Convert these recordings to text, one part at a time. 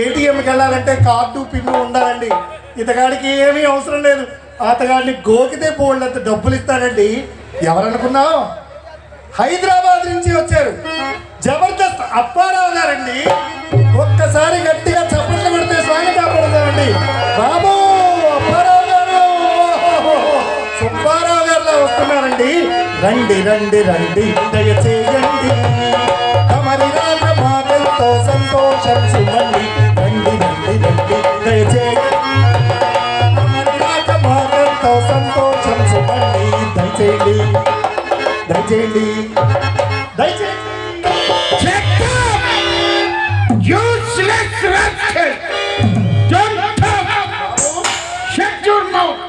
ఏటీఎంకి వెళ్ళాలంటే card pin ఉండాలండి. ఇతగాడికి ఏమీ అవసరం లేదు. అతగాడిని గోకితే పోళ్ళంత డబ్బులు ఇస్తాడండి. ఎవరనుకున్నావు? హైదరాబాద్ నుంచి వచ్చారు. జబర్దస్త్ అప్పారావు గారండి. ఒక్కసారి గట్టిగా చప్పట్లు కొడితే స్వాగతం పడతామండి బాబు అప్పారావు గారు! సుబ్బారావు గారిలా వస్తున్నారండి. రండి రండి రండి. దయచేయండి. తమరి రాక మాకెంతో సంతోషం రండి దయచేయండి. తమరి రాక మాకెంతో సంతోషం సుమండి దయచేయండి దయచేయండి!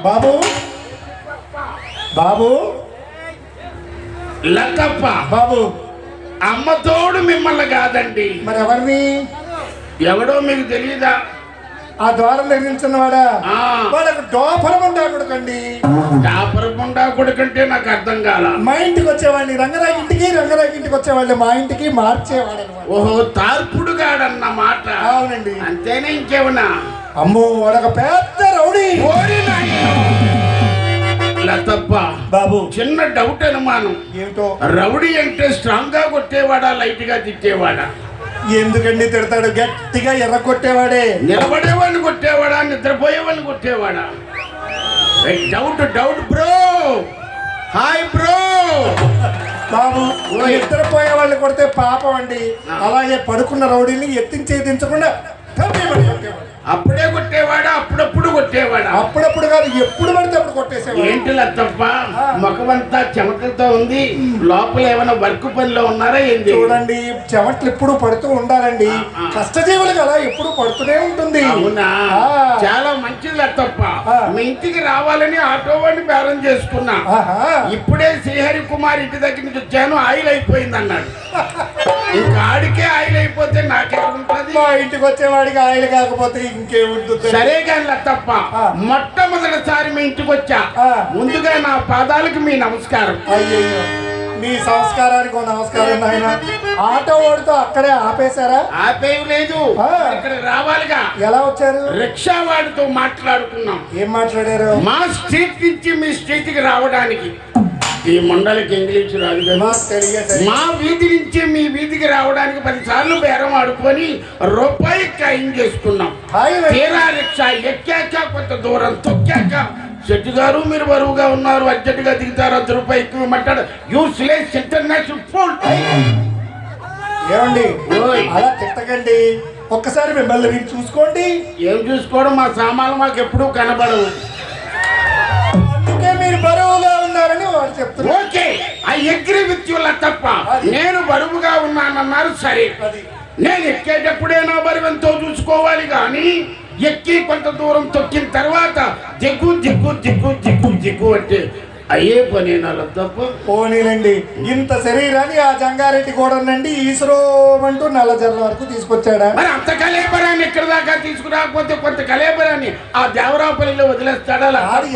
బాబు. బాబు. లతప్ప. బాబు. అమ్మ తోడు మిమ్మల్ని కాదండి. మరి ఎవరిని ఎవడో మీకు తెలియదా ఆ ద్వారం నిర్మించినవాడా ఆ. వాళ్ళకు డోపరం ఉండకూడకండి కాపరకుండా కొడుకంటే నాకు అర్థం కాల. మా ఇంటికి వచ్చేవాడిని రంగరాజు ఇంటికి రంగరాజు ఇంటికి వచ్చేవాళ్ళు మా ఇంటికి మార్చేవాడు ఓహో తార్పుడు గాడన్న మాట. అవునండి. అంతేనే ఇంకేమన్నా? అమ్మో వాడొక పెద్ద రౌడీ. లతప్ప బాబు. చిన్న డౌట్ అనుమానం. ఏమిటో? రౌడీ అంటే స్ట్రాంగ్గా కొట్టేవాడా లైట్గా తిట్టేవాడా? ఎందుకండి తిడతాడు? గట్టిగా ఎర్ర కొట్టేవాడే నిలబడేవాడిని కొట్టేవాడా? నిద్రపోయేవాడిని కొట్టేవాడా? Doubt doubt bro hi bro బాబు. నిద్రపోయే వాళ్ళు కొడితే పాపం అండి. అలాగే పడుకున్న రౌడీని ఎత్తించేది దించకుండా తప్పేమని కొట్టేవాడు అప్పుడే కొట్టేవాడా? అప్పుడప్పుడు కొట్టేవాడా? అప్పుడప్పుడు కాదు ఎప్పుడు పడితే అప్పుడు కొట్టేసేవాడు. ఏంటి తప్ప. ముఖమంతా చెమటలతో ఉంది. లోపల ఏమైనా వర్క్ పనిలో ఉన్నారా ఏంది? చూడండి చెమట్లు ఎప్పుడు పడుతూ ఉండాలండి. కష్టజీవులు కదా ఎప్పుడు పడుతూనే ఉంటుంది. అవునా. చాలా మంచిది తప్ప ఆ. మీ ఇంటికి రావాలని ఆటో వాడిని బేరం చేసుకున్నా. ఇప్పుడే శ్రీహరి కుమార్ ఇంటి దగ్గర నుంచి వచ్చాను ఆయిల్ అయిపోయింది అన్నాడు. ఇంకా ఆడికే ఆయిల్ అయిపోతే నాకేముంటది మా ఇంటికి వచ్చేవాడికి ఆయిల్ కాకపోతే ఇంకేముంటుంది సరే కానీ తప్ప. మొట్టమొదటిసారి మీ ఇంటికి వచ్చా. ముందుగా నా పాదాలకు మీ నమస్కారం. అయ్యయ్యో నీ సంస్కారానికి నమస్కారం నాయన. ఆటో ఓడితో అక్కడే ఆపేశారా? ఆపేవి లేదు ఆ. ఇక్కడ రావాలిగా. ఎలా వచ్చారు? రిక్షా వాడితో మాట్లాడుకున్నాం. ఏం మాట్లాడారు? మా స్ట్రీట్ నుంచి మీ స్ట్రీట్కి రావడానికి. ఈ మండలికి ఇంగ్లీష్ రాదు కదా. మా వీధి నుంచి మీ వీధికి రావడానికి పది సార్లు బేరం ఆడుకొని రూపాయి ఖాయం చేసుకున్నాం. తీరా రిక్షా ఎక్కాక కొంత దూరం తొక్కాక శెట్టి గారు మీరు బరువుగా ఉన్నారు అర్జెంటుగా దిగుతారు అర్ధ రూపాయి ఎక్కువ మాట్లాడు యూస్లెస్ ఇంటర్నేషనల్ ఫుడ్ ఏమండి. అలా తిట్టకండి. ఒక్కసారి మిమ్మల్ని మీరు చూసుకోండి. ఏం చూసుకోవడం? మా సామాన్లు మాకు ఎప్పుడూ కనబడవు. మీరు బరువుగా ఉన్నారని వాడు చెప్తున్నారు. Okay I agree with you తప్ప నేను బరువుగా ఉన్నానన్నారు సరే. నేను ఎక్కేటప్పుడే నా బరువు ఎంతో చూసుకోవాలి కానీ ఎక్కి కొంత దూరం తొక్కిన తర్వాత దిగ్గు దిగ్గు దిగ్గు దిగ్గు దిగ్గు అంటే అయ్యే పని తప్ప. పోనీలండి ఇంత శరీరాన్ని ఆ జంగారెడ్డి కూడా నుండి ఈశ్వరోమంటూ నల్లజర్ల వరకు తీసుకొచ్చాడా? మరి అంత కలేబరాన్ని ఇక్కడ దాకా తీసుకురాకపోతే కొంత కలేబరాన్ని ఆ దేవరాపల్లిలో వదిలేస్తాడా?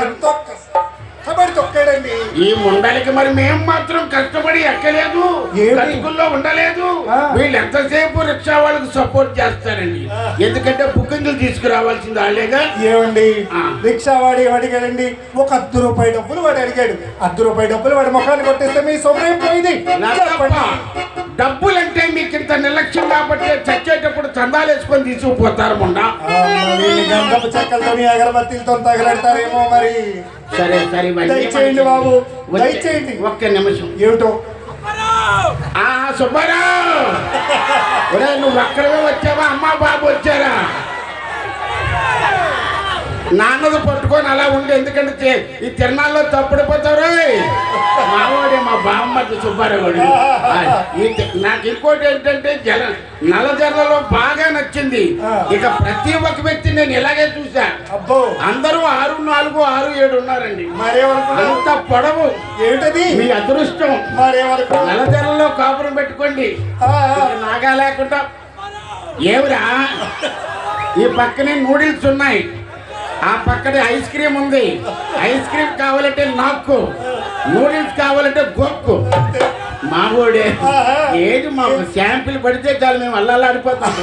ఎంతో కష్టపడి తొక్కాడండి ఈ ముండలికి మరి మేము మాత్రం కష్టపడి ఎక్కలేదు? కట్టుకుల్లో ఉండలేదు. వీళ్ళు ఎంతసేపు రిక్షా వాళ్ళకి సపోర్ట్ చేస్తారండి? ఎందుకంటే బుకింగ్లు తీసుకురావాల్సింది వాళ్ళేగా. ఏమండి. రిక్షా వాడు ఏమడిగాడండి ఒక అర్ధ రూపాయి డబ్బులు వాడు అడిగాడు. అర్ధ రూపాయి డబ్బులు వాడి ముఖాన్ని కొట్టేస్తే మీ నా తప్ప. డబ్బులంటే మీకు ఇంత నిర్లక్ష్యం కాబట్టి చచ్చేటప్పుడు చందాలు వేసుకొని తీసుకుపోతారు మొండ గంధపు చెక్కలతోని అగరబత్తీలతో తగలడతారేమో మరి. సరే సరే దయచేయండి బాబు, దయచేయండి. ఒక్క నిమిషం. ఏమిటో? సుబ్బారావు! ఒరే నువ్వు అక్కడమే వచ్చావా? అమ్మా బాబు వచ్చారా? నాన్నది పట్టుకొని అలా ఉండి ఎందుకంటే ఈ తిరణాల్లో తప్పుడిపోతారు మావాడే మా బామ్మది సుబ్బారావు నాకు ఇంకోటి ఏంటంటే జల నల్లజర్లలో బాగా నచ్చింది. ఇక ప్రతి ఒక్క వ్యక్తి నేను ఇలాగే చూసా అందరూ ఆరు నాలుగు ఏడు ఉన్నారండి అంత పొడవు ఏమిటది? మీ అదృష్టం. మరేమనుకున్నావు నల్లజర్లలో కాపురం పెట్టుకోండి. నాగా లేకుండా. ఏమిరా ఈ పక్కనే నూడిల్స్ ఉన్నాయి. ఆ పక్కనే ఐస్ క్రీమ్ ఉంది. ఐస్ క్రీమ్ కావాలంటే నాకు నూడిల్స్ కావాలంటే గొక్కు మావోడే. ఆహా. ఏది మాకు శాంపిల్ పడితే చాలు మేము అల్లాడిపోతాం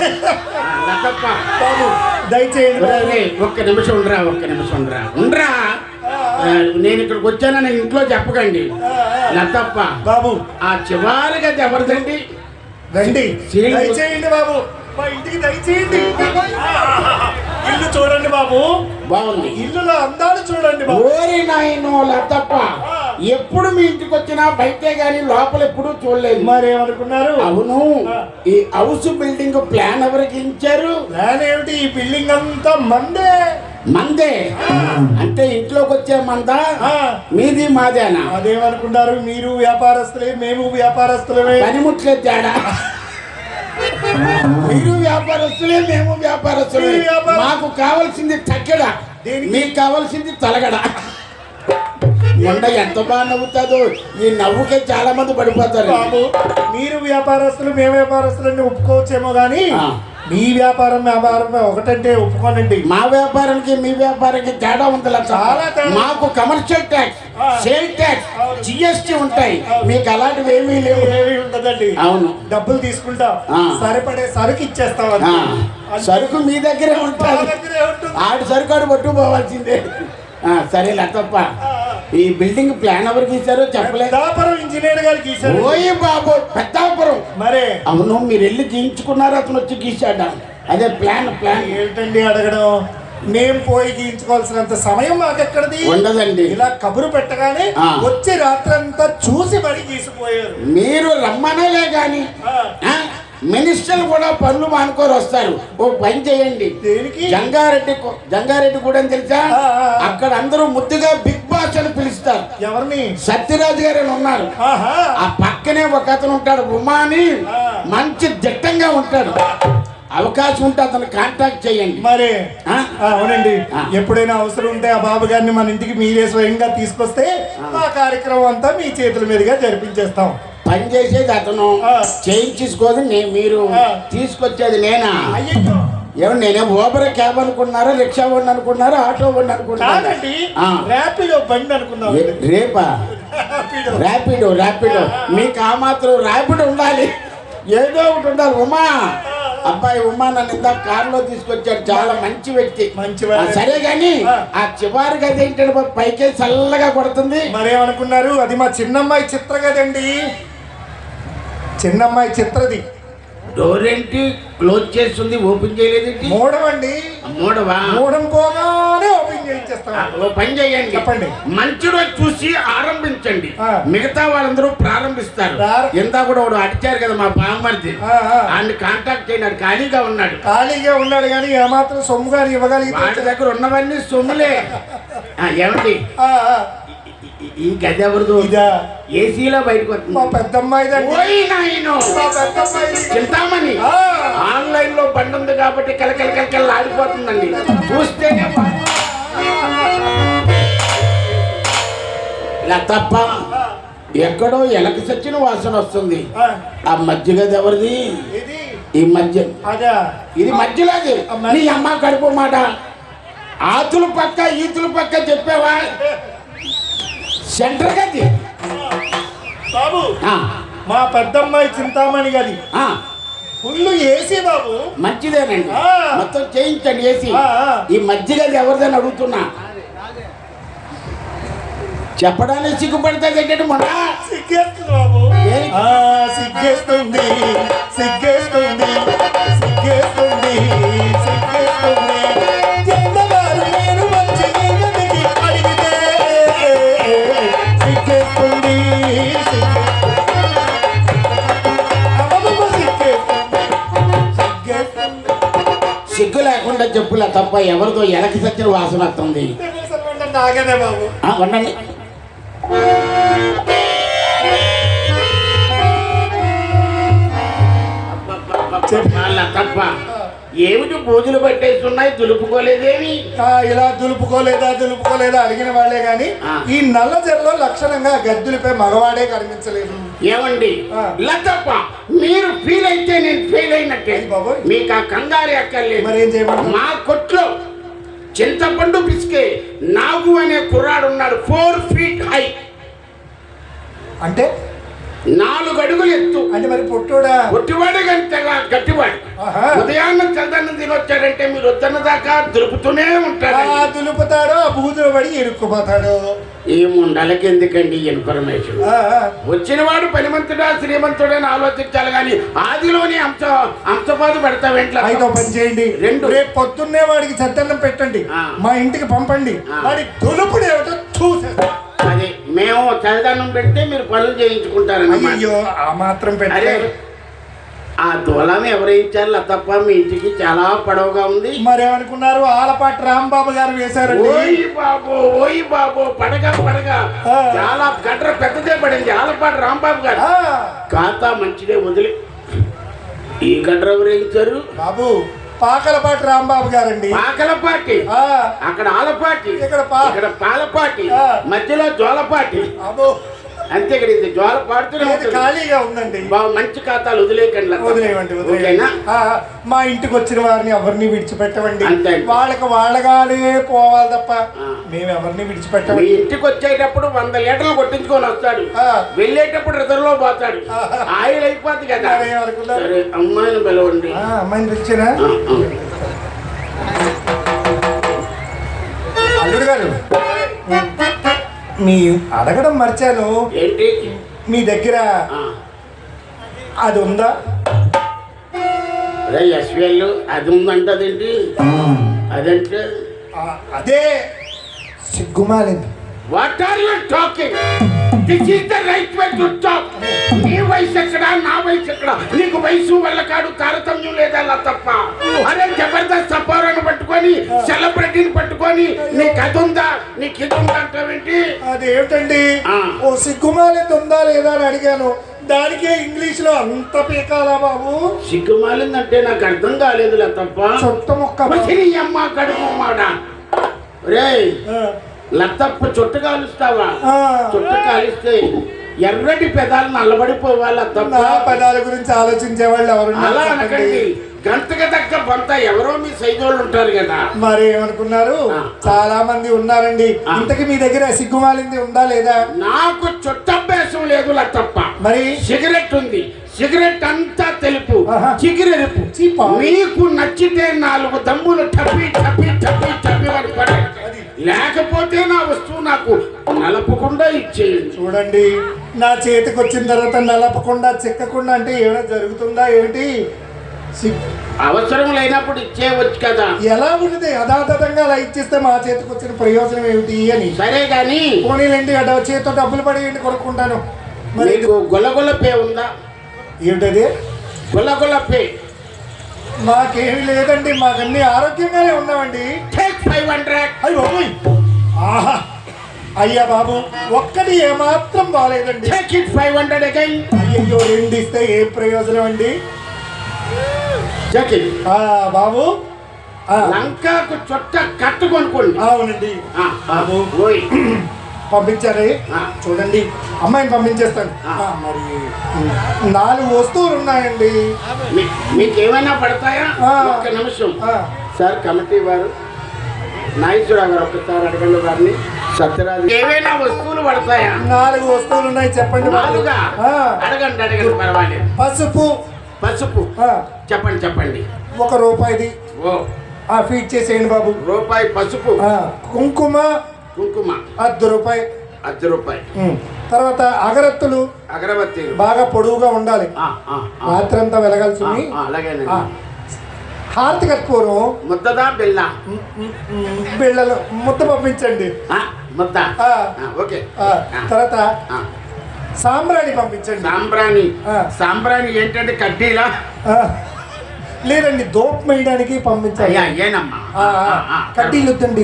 లతప్ప. బాబు దయచేయండి ఒక్క నిమిషం ఉండరా ఒక్క నిమిషం ఉండరా. ఉండరా. నేను ఇక్కడికి వచ్చానని ఇంట్లో చెప్పకండి. లతప్ప. బాబు. ఆ చివరిగా ఎవరిదండి? రండి. దయచేయండి బాబు. మా ఇంటికి దయచేయండి. ఇల్లు చూడండి బాబు. బాగుంది. ఇల్లులో అందాలు చూడండి బాబు. ఓరి నాయనో లతప్ప. ఎప్పుడు మీ ఇంటికి వచ్చినా బయటే గాని లోపల ఎప్పుడు చూడలేదు. మరేమనుకున్నారు? అవును. ఈ హౌస్ బిల్డింగ్ ప్లాన్ ఎవరికి ఇచ్చారు? ప్లాన్ ఏమిటి? ఈ బిల్డింగ్ అంతా మందే. మందే? అంటే ఇంట్లోకి వచ్చే మందా. మీది మాదేనా? అదేమనుకున్నారు? మీరు వ్యాపారస్తులే మేము వ్యాపారస్తులమే. పనిముట్లే తేడా. మీరు వ్యాపారస్తులే మేము వ్యాపారస్తులే మీరు వ్యాపార- మాకు కావాల్సింది తగ్గడ? మీకు కావాల్సింది తలగడ. ఎండ ఎంత బాగా నవ్వుతుందో ఈ నవ్వుకే చాలా మంది పడిపోతారు బాబు మీరు వ్యాపారస్తులు మేము వ్యాపారస్తులని ఒప్పుకోవచ్చేమో కానీ. మీ వ్యాపారం వ్యాపారం ఒకటంటే ఒప్పుకోనండి మా వ్యాపారానికి మీ వ్యాపారానికి తేడా ఉంది. చాలా. మాకు commercial tax. Sale tax. GST ఉంటాయి మీకు అలాంటివి ఏమీ లేవు ఏమీ ఉండదండి అవును డబ్బులు తీసుకుంటాం. సరిపడే సరుకు ఇచ్చేస్తాం. సరుకు మీ దగ్గరే ఉంటుంది ఉంటుంది. ఆడు సరుకు ఆడు పట్టుకుపోవాల్సిందే సరే లతప్ప. ఈ బిల్డింగ్ ప్లాన్ ఎవరికి ఇచ్చారో చెప్పలేదు పెద్దాపురం ఇంజనీర్ గారికి గీశారు. ఓయ్ బాబు పెద్దాపురం. మరే? అవును మీరు వెళ్ళి గీయించుకున్నారు అతను వచ్చి గీశాడ? అదే ప్లాన్ ప్లాన్. ఏంటండి అడగడం? మేం పోయి గీయించుకోవాల్సినంత సమయం మాకెక్కడిది? ఉండదండి. ఇలా కబురు పెట్టగానే ఆ. వచ్చి రాత్రంతా చూసి మరి గీసిపోయారు. మీరు రమ్మనలే గాని. ఆ. మినిస్టర్లు కూడా పనులు మానుకొని వస్తారు. ఓ పని చేయండి. దేనికి? జంగారెడ్డి జంగారెడ్డి కూడా తెలుసా. అక్కడ అందరూ ముద్దుగా బిగ్ బాస్ అని పిలుస్తారు. ఎవరిని? సత్యరాజు గారు ఉన్నారు. ఆహా. ఆ పక్కనే ఒక అతను ఉంటాడు ఉమా అని ఆ. మంచి దిట్టంగా ఉంటాడు. అవకాశం ఉంటే అతను కాంటాక్ట్ చేయండి. మరి? అవునండి. ఎప్పుడైనా అవసరం ఉంటే ఆ బాబు గారిని మన ఇంటికి మీరే స్వయంగా తీసుకొస్తే ఆ కార్యక్రమం అంతా మీ చేతుల మీదుగా జరిపించేస్తాం. పని చేసేది అతను. ఆ. చేయించేసుకోదు నే- మీరు. తీసుకొచ్చేది నేనా? ఏమన్నా నేనే ఓబర్ క్యాబ్ అనుకున్నారా రిక్షా వండి అనుకున్నారా ఆటో వండి అనుకున్నారా. ర్యాపిడో బండి అనుకున్నాం రేపా? ర్యాపిడో. ర్యాపిడో మీకు ఆ మాత్రం ర్యాపిడ్ ఉండాలి. ఏదో ఒకటి ఉండాలి ఉమా. అబ్బాయి ఉమా నన్ను ఇంత కారులో తీసుకొచ్చాడు చాలా మంచి వ్యక్తి. ఆ, సరే గాని ఆ. చివరి గది ఏంటంటే పైకే చల్లగా కొడుతుంది. మరేమనుకున్నారు? అది మా చిన్నమ్మాయి చిత్ర కదండి చిన్నమ్మాయి చిత్రది. డోర్ ఏంటి క్లోజ్ చేస్తుంది ఓపెన్ చేయలేదేంటి? మూడవండి. మూడవా? మూడం పోగానే ఓపెన్ చేయించేస్తాం. ఓ పని చేయండి. చెప్పండి. మంచి రోజు చూసి ఆరంభించండి. మిగతా వాళ్ళందరూ ప్రారంభిస్తారు. ప్రార- ఇందా కూడా వాడు అడిచారు కదా మా బామ్మర్ది. ఆ, ఆ. ఆయన్ని కాంటాక్ట్ చేయనాడు ఖాళీగా ఉన్నాడు. ఖాళీగా ఉన్నాడు కానీ ఏమాత్రం సొమ్ము గాని వాడి ఇవ్వగలిగితే దగ్గర ఉన్నవన్నీ సొమ్ములే. ఏమండి? ఈ- గది ఎవరిదో ఇదా. ఏసీలో బయటకు వస్తుంది. మా పెద్దమ్మాయి చింతామణి. ఆన్లైన్లో బండి ఉంది కాబట్టి కలకల కలకల ఆడిపోతుందండి చూస్తేనే ఇలా తప్ప ఎక్కడో ఎలక సచ్చిన వాసన వస్తుంది. ఆ, ఆ మధ్యగది ఎవరిది? ఈ మధ్య. ఇది మధ్యలోది. నీ అమ్మ కడుపు మాట. ఆతుల పక్క ఈతుల పక్క చెప్పావా? సెంటర్ గది. బాబు ఆ, మా పెద్దమ్మాయి చింతామణి గది. ఆ, ఫుల్ ఏసీ బాబు. మంచిదేనండి. మొత్తం చేయించండి ఏసీ. ఈ మధ్యగది ఎవరిదని అడుగుతున్నా? చెప్పడానికి సిగ్గుపడుతుంది ఏంటంటే మొన్న. సిగ్గేస్తుంది బాబు. సిగ్గేస్తుంది సిగ్గేస్తుంది సిగ్గేస్తుంది. చెప్పులా తప్ప ఎవరిదో ఎలకి సచ్చిన వాసన వస్తుంది. వాళ్ళ తప్ప. ఏమిటి బూజులు పట్టేస్తున్నాయి? దులుపుకోలేదేమి? ఇలా దులుపుకోలేదా దులుపుకోలేదా అడిగిన వాళ్ళే గాని. ఈ నల్ల జరలో లక్షణంగా గద్దులపై మగవాడే కనిపించలేదు. ఏమండి. లతప్ప మీరు ఫీల్ అయితే నేను ఫెయిల్ అయినట్టే అయ్ బాబోయ్. మీకు ఆ కంగారు అక్కర్లేదు. మా కొట్లో చింతపండు పిసికే నాగు అనే కుర్రాడు ఉన్నాడు. ఫోర్ ఫీట్ హై అంటే? నాలుగు అడుగులు ఎత్తు. అంటే మరి పొట్టోడా? పొట్టివాడే కానీ గట్టివాడు. ఉదయాన్నే చదన్న తినొచ్చాడంటే మీరు వద్దన్న దాకా దులుపుతూనే ఉంటారు. ఆ దులుపుతాడో బూతులు పడి ఇరుక్కుపోతాడు ఈ ముండలకి ఎందుకండి ఇన్ఫర్మేషన్? ఆ, ఆ. వచ్చిన వాడు పనిమంతుడా శ్రీమంతుడా అని ఆలోచించాలి కానీ ఆదిలోని అంశ అంశపాదు పెడతావేంట్లా అయితే పని చేయండి. రెండు. రేపు పొద్దున్నే వాడికి చద్దన్నం పెట్టండి. మా ఇంటికి పంపండి. వాడి దులుపుడు ఏమిటో చూసేస్తా మేము చలిదానం పెడితే మీరు పనులు అయ్యో ఆ మాత్రం అరే పెట్టారు ఆ దూలం ఎవరు ఇచ్చారు తప్ప మీ ఇంటికి చాలా పొడవుగా ఉంది. మరేమనుకున్నారు? ఆలపాటి రాంబాబు గారు వేశారండి. ఓయ్ బాబు ఓయ్ బాబు పడగ పడగ. ఆ. చాలా పెద్దదే పడింది ఆలపాటి రాంబాబు గారు. ఆ, ఖాతా మంచిదే వదిలి. ఈ గడ్ర ఎవరు ఇచ్చారు బాబు పాకలపాటి రాంబాబు గారండి. పాకలపాటి? ఆ, అక్కడ ఆలపాటి? ఇక్కడ పాలపాటి. మధ్యలో జోలపాటి? బాబు అంతే ఇక్కడ ఇది జోల పాడుతూనే ఉంటుంది. ఖాళీగా ఉందండి. బాగా మంచి ఖాతాలు వదిలేకండి లత. వదిలేయండి వదిలేయండి. ఓకేనా? ఆ, మా ఇంటికి వచ్చిన వారిని ఎవరిని విడిచిపెట్టమండి? అంతే. వాళ్ళకి వాళ్ళగానే పోవాలి తప్ప. మేము ఎవరిని మీ విడిచిపెట్టమండి. ఇంటికి వచ్చేటప్పుడు వంద లీటర్లు కొట్టించుకొని వస్తాడు. వెళ్ళేటప్పుడు రిజర్వ్లో పోతాడు. ఆహా. ఆయిల్ అయిపోద్ది కదా. అమ్మాయిని పిలవండి. ఆ, అమ్మాయిని ఆ. అల్లుడు గారు. మీ అడగడం మర్చాను. ఏంటి? మీ దగ్గర. అది ఉందా? అదే ఎస్విఎల్ అది ఉందంటదేంటి? అదంటే అదే సిగ్గుమాలింది. What are you talking this is the right way to talk నీ వయసు ఎక్కడ? నా వయసు ఎక్కడ? నీకు వయసు వల్ల కాడు తారతమ్యం లేదా అలా తప్ప. అరే జబర్దస్త్ సపారాన్ని పట్టుకొని సెలబ్రిటీని పట్టుకొని నీకు అది ఉందా? నీకు ఇది ఉందా అంటావేంటి అది ఏమిటండి. ఓ సిగ్గుమాలింది ఉందా లేదా అని అడిగాను. దానికే ఇంగ్లీష్లో అంత పీకాలా బాబు? సిగ్గుమాలిందంటే నాకు అర్థం కాలేదు లే తప్ప. చుట్ట మొక్క అమ్మ కడుపు మాట రే లత్తప్ప చుట్ట కాలుస్తావా. చుట్ట కాలిస్తే ఎర్రటి పెదాలు నల్లబడిపోవాలి నా తప్ప పదాల గురించి ఆలోచించే వాళ్ళు ఎవరున్నారు అలా. అనకండి గంటకు తగ్గ బంత ఎవరో మీ సైజోళ్ళు ఉంటారు కదా మరి ఏమనుకున్నారు. చాలా మంది ఉన్నారండి. ఇంతకి మీ దగ్గర సిగ్గుమాలింది ఉందా లేదా నాకు చుట్టభ్యాసం లేదు తప్ప మరి సిగరెట్ ఉంది సిగరెట్ అంతా తెలుపు. చిగిరెరుపు. మీకు నచ్చితే నాలుగు దమ్ములు టప్పి టప్పి టప్పి టప్పి పడే. లేకపోతే నా వస్తువు నాకు నలపకుండా ఇచ్చేయండి. చూడండి నా చేతికి వచ్చిన తర్వాత నలపకుండా చెక్కకుండా అంటే ఏమైనా జరుగుతుందా ఏమిటి అవసరం లేనప్పుడు ఇచ్చేయవచ్చు కదా. ఎలా ఉన్నది? యథాతథంగా అలా ఇచ్చేస్తే మా చేతికి వచ్చిన ప్రయోజనం ఏమిటి అని. సరే కానీ పోనీలేండి అటు చేతితో డబ్బులు పడేయండి కొనుక్కుంటాను. మరి గులగుల పే ఉందా? ఏమిటది? గులగుల పే మాకేమీ లేదండి మాకన్నీ ఆరోగ్యంగానే ఉన్నామండి. టేక్ ఫైవ్ హండ్రెడ్ అయ్యి ఆహా. అయ్యా బాబు ఒక్కటి ఏమాత్రం బాగాలేదండి take it five hundred again అయ్యో రెండు ఇస్తే ఏం ప్రయోజనం అండి టేక్ ఇట్ బాబు లంకాకు చుట్ట కట్టు కొనుక్కోండి అవునండి బాబు. పంపించారే. చూడండి అమ్మాయిని పంపించేస్తాను. మరి నాలుగు వస్తువులు ఉన్నాయండి మీకు ఏమైనా పడతాయా? ఆ. ఒక్క నిమిషం. సార్ కమిటీ వారు నాగేశ్వరరావు గారు ఒక్కసారి అడగండి వారిని. సత్యరాజు. ఏమైనా వస్తువులు పడతాయా? నాలుగు వస్తువులు ఉన్నాయి చెప్పండి. నాలుగా? అడగండి అడగండి పర్వాలేదు. పసుపు. పసుపు? చెప్పండి చెప్పండి. ఒక రూపాయిది. ఓ. ఆ ఫీడ్ చేసేయండి బాబు. రూపాయి పసుపు? కుంకుమ కుంకుమ. అర్ధ రూపాయి. అర్ధ రూపాయి. తర్వాత అగరత్తులు అగరబత్తీలు. బాగా పొడువుగా ఉండాలి. ఆ, ఆ, ఆ. రాత్రంతా వెలగాల్సింది ఆ, హారతి కట్టుకోరు. ముద్దదా బిల్ల? బిళ్ళలు ముద్ద పంపించండి. ముద్ద. ఓకే. తర్వాత. సాంబ్రాణి పంపించండి. సాంబ్రాణి. సాంబ్రాణి ఏంటంటే కడ్డీలా? లేదండి దోప్ వేయడానికి పంపించాలి కడ్డీలు వద్దండి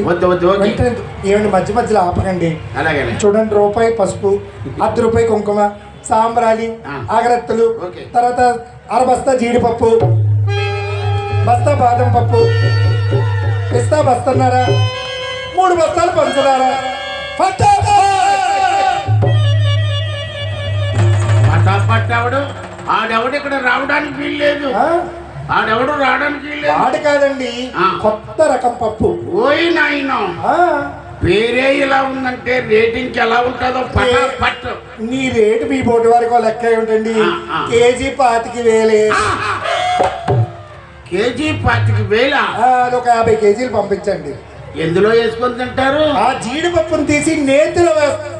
ఏమండి మధ్య మధ్యలో ఆపకండి అలాగే చూడండి రూపాయి పసుపు అర్ధ రూపాయి కుంకుమ సాంబ్రాణి ఆ. అగరత్తులు. తర్వాత అరబస్తా జీడిపప్పు బస్తా బాదం పప్పు పిస్తా బస్తన్నర మూడు బస్తాలు పంచదార పట్టాపట్టావుడు ఆడెవడు ఇక్కడ రావడానికి వీల్లేదు ఆడెవడు రావడానికి వాడు కాదండి. కొత్త రకం పప్పు. ఓయ్ నాయనో. పేరే ఇలా ఉందంటే రేటింగ్ ఎలా ఉంటుందో పటా పట్టు నీ రేటు మీ బోటి వారికి లెక్క ఏమిటండి. కేజీ పాతికి వేలే. కేజీ పాతికి వేల? అదొక యాభై కేజీలు పంపించండి. ఎందులో వేసుకొని తింటారు? ఆ జీడిపప్పును తీసి నేతిలో వేస్తా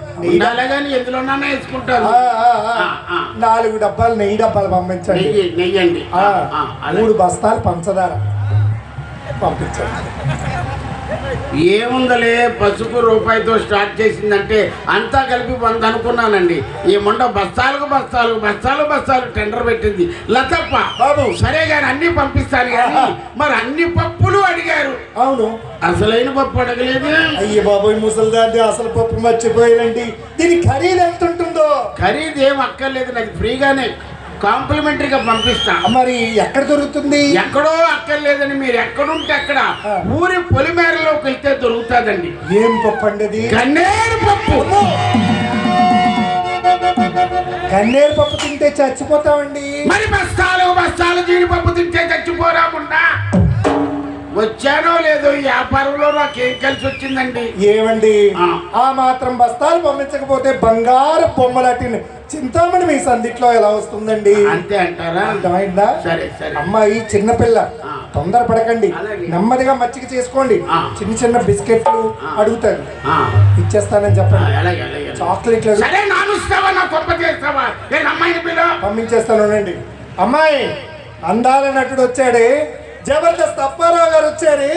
ఎందులోనైనా వేసుకుంటారు. నాలుగు డబ్బాలు నెయ్యి డబ్బాలు పంపించండి. నెయ్యి నెయ్యండి. మూడు బస్తాలు పంచదార పంపించండి. ఏముందలే పసుపు రూపాయితో స్టార్ట్ చేసిందంటే అంతా కలిపి వంద అనుకున్నానండి. ఈ మొండ బస్తాలకు బస్తాలు బస్తాలు బస్తాలు టెండర్ పెట్టింది. లతప్ప బాబు. సరే కానీ అన్ని పంపిస్తాను కానీ మరి అన్ని పప్పులు అడిగారు. అవును. అసలైన పప్పు అడగలేదు. అయ్య బాబోయ్ ముసలిదాన్ని అసలు పప్పు మర్చిపోయానండి. దీని ఖరీదు ఎంత ఉంటుందో ఖరీదు ఏం అక్కర్లేదు నాకు ఫ్రీగానే. కాంప్లిమెంటరీగా పంపిస్తా. మరి ఎక్కడ దొరుకుతుంది? ఎక్కడో అక్కర్లేదని మీరు ఎక్కడుంటే అక్కడ. ఊరి పొలిమేరలోకి వెళ్తే దొరుకుతుందండి. ఏం పప్పు అండి అది? గన్నేరు పప్పు. గన్నేరు పప్పు తింటే చచ్చిపోతామండి. మరి బస్తాలు బస్తాలు జీడిపప్పు తింటే చచ్చిపోరాముండా? వచ్చానో లేదో ఈ వ్యాపారంలో నాకేం కలిసి వచ్చిందండి? ఏమండి? ఆ. మాత్రం బస్తాలు పంపించకపోతే బంగారు బొమ్మలాటిన చింతామణి మీ సందిట్లో ఎలా వస్తుందండి? అంతే అంటారా? అర్థమైందా? సరే సరే. అమ్మాయి చిన్నపిల్ల ఆ. తొందరపడకండి. అలాగే. నెమ్మదిగా మచ్చిక చేసుకోండి. చిన్న చిన్న బిస్కెట్లు. అడుగుతారు. ఆ, ఇచ్చేస్తానని చెప్పండి. చాక్లెట్లు పంపించేస్తాను ఉండండి. అమ్మాయి అందాల నటుడు వచ్చాడే. జబర్దస్త్ అప్పారావు గారు వచ్చారు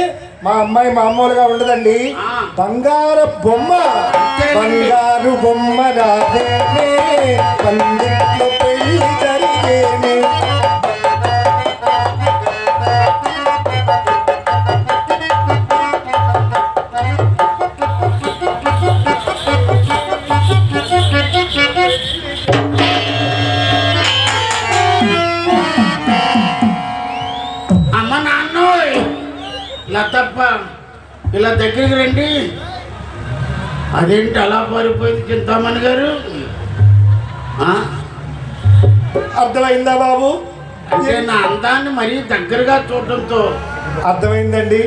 మా అమ్మాయి మామూలుగా ఉండదండి. బంగారు బొమ్మ. బంగారు బొమ్మ పందిట్లో ఇలా దగ్గరికి రండి. అదేంటి అలా పారిపోయింది చింతామణి గారు? అర్థమైందా బాబు? అంటే నా అందాన్ని మరీ దగ్గరగా చూడటంతో అర్థమైందండి.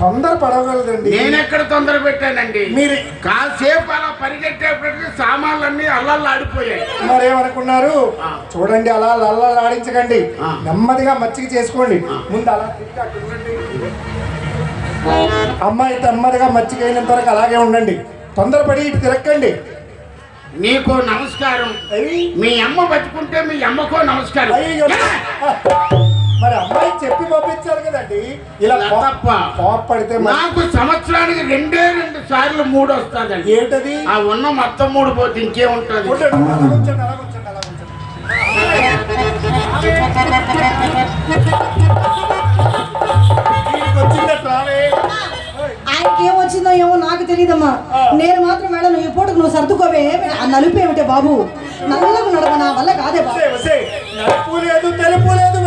తొందర పడవగలదండి. నేనెక్కడ తొందర పెట్టానండి? మీరు కాసేపు అలా పరిగెట్టేప్పటికి సామాన్లన్నీ అల్లల్లా ఆడిపోయాయి మరేమనుకున్నారు. చూడండి అలా లల్లలు ఆడించకండి ఆ. నెమ్మదిగా మచ్చిక చేసుకోండి. ముందు అలా తిరిగి. అమ్మాయి నెమ్మదిగా మచ్చిక అయినంత వరకు అలాగే ఉండండి. తొందరపడి ఇటు తిరక్కండి. నీకు నమస్కారం. మీ అమ్మ బతుకుంటే మీ అమ్మకో నమస్కారం? మరి అమ్మాయి చెప్పి పంపించాలి కదండి. ఇలా. కోప్పడితే మరి నాకు సంవత్సరానికి రెండే రెండు సార్లు మూడు వస్తుందండి. ఏంటది? ఆ ఉన్న మొత్తం మూడు పోతే ఇంకేముంటుంది? ఉండండి, అలా ఉంచండి, అలా ఆయనకి ఏం వచ్చిందో ఏమో నాకు తెలియదమ్మా నేను మాత్రం వెళ్ళను ఈ పూటకు నువ్వు సర్దుకోవే ఆ నలుపు ఏమిటే బాబు? నల్లగా నడవ నా వల్ల కాదే బాబు. నలుపు లేదు తెలుపు లేదు